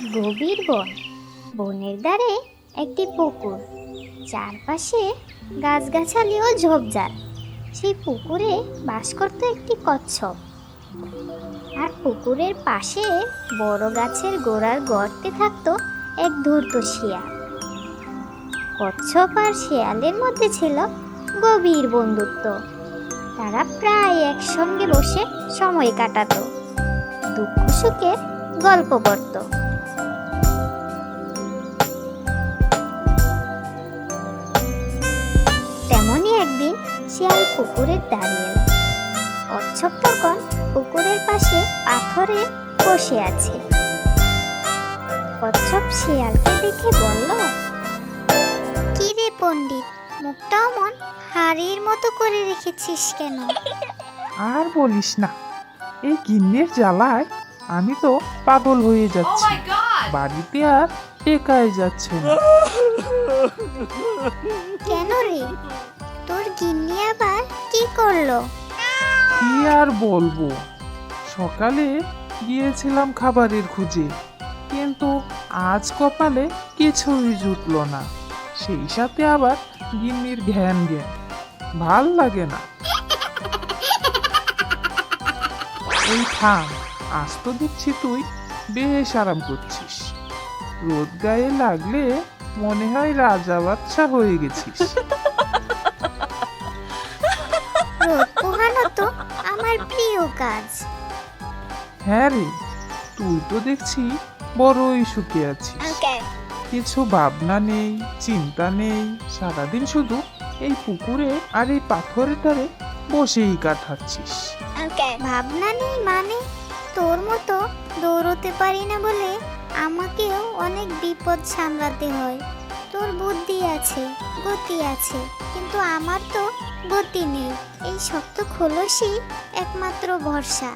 গভীর বন। বনের ধারে একটি পুকুর। চারপাশে গাছগাছালি ও ঝোপঝাড়। সেই পুকুরে বাস করত একটি কচ্ছপ। আর পুকুরের পাশে বড় গাছের গোড়ার গর্তে থাকতো এক ধূর্ত শিয়াল। কচ্ছপ আর শিয়ালের মধ্যে ছিল গভীর বন্ধুত্ব। তারা প্রায় একসঙ্গে বসে সময় কাটাত। দুঃখ সুখের গল্প করত। শিয়াল পুকুরের দাঁড়িয়ে এলো কচ্ছপ তখন পুকুরের পাশে পাথরে বসে আছে। কচ্ছপ শিয়ালকে দেখে বলল কি রে পণ্ডিত মুখটা অমন হাড়ির মতো করে রেখেছিস কেন? আর বলিস না এই গিন্নের জ্বালায় আমি তো পাগল হয়ে Oh যাচ্ছি বাড়িতে আর টেকায় যাচ্ছে না। কেন রে? তোর গিন্নি আবার কি করল? কি আর বলব? সকালে গিয়েছিলাম খাবারের খুঁজে, কিন্তু আজ কপালে কিছুই জুটলো না। সেই সাথে আবার গিন্নির ঘ্যান জ্ঞান ভালো লাগে না। এই থাম, আজ তো দেখছি তুই বেশ আরাম করছিস। রোদ গায়ে লাগলে মনে হয় রাজা বাচ্চা হয়ে গেছিস। আমার প্রিয় কাজ। হ্যাঁ রে তুই তো দেখছি বড়ই সুখে আছিস। কিছু ভাবনা নেই চিন্তা নেই সারাদিন শুধু এই পুকুরে আর এই পাথরের ধারে বসেই কাটাচ্ছিস। ভাবনা নেই মানে তোর মতো দৌড়তে পারি না বলে আমাকেও অনেক বিপদ সামলাতে হয়। তোর বুদ্ধি আছে গতি আছে কিন্তু আমার তো গতি নেই। এই শক্ত খোলসই একমাত্র ভরসা।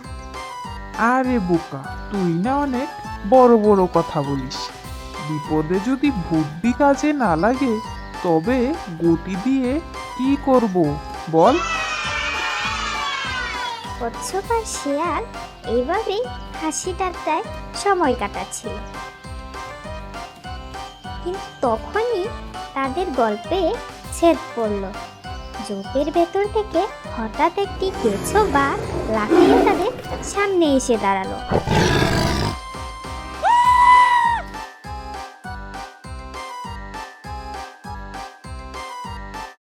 আরে বোকা তুই না অনেক বড় বড় কথা বলিস। বিপদে যদি বুদ্ধি কাজে না লাগে তবে গতি দিয়ে কি করব বল? কচ্ছপ আর শিয়াল এইভাবেই হাসি ঠাট্টায় সময় কাটাচ্ছিল। কিন্তু তখনই তাদের গল্পে ছেদ পড়ল। জোপের ভেতর থেকে হঠাৎ একটি কেঁচো বা লাফিয়ে তাদের সামনে এসে দাঁড়াল।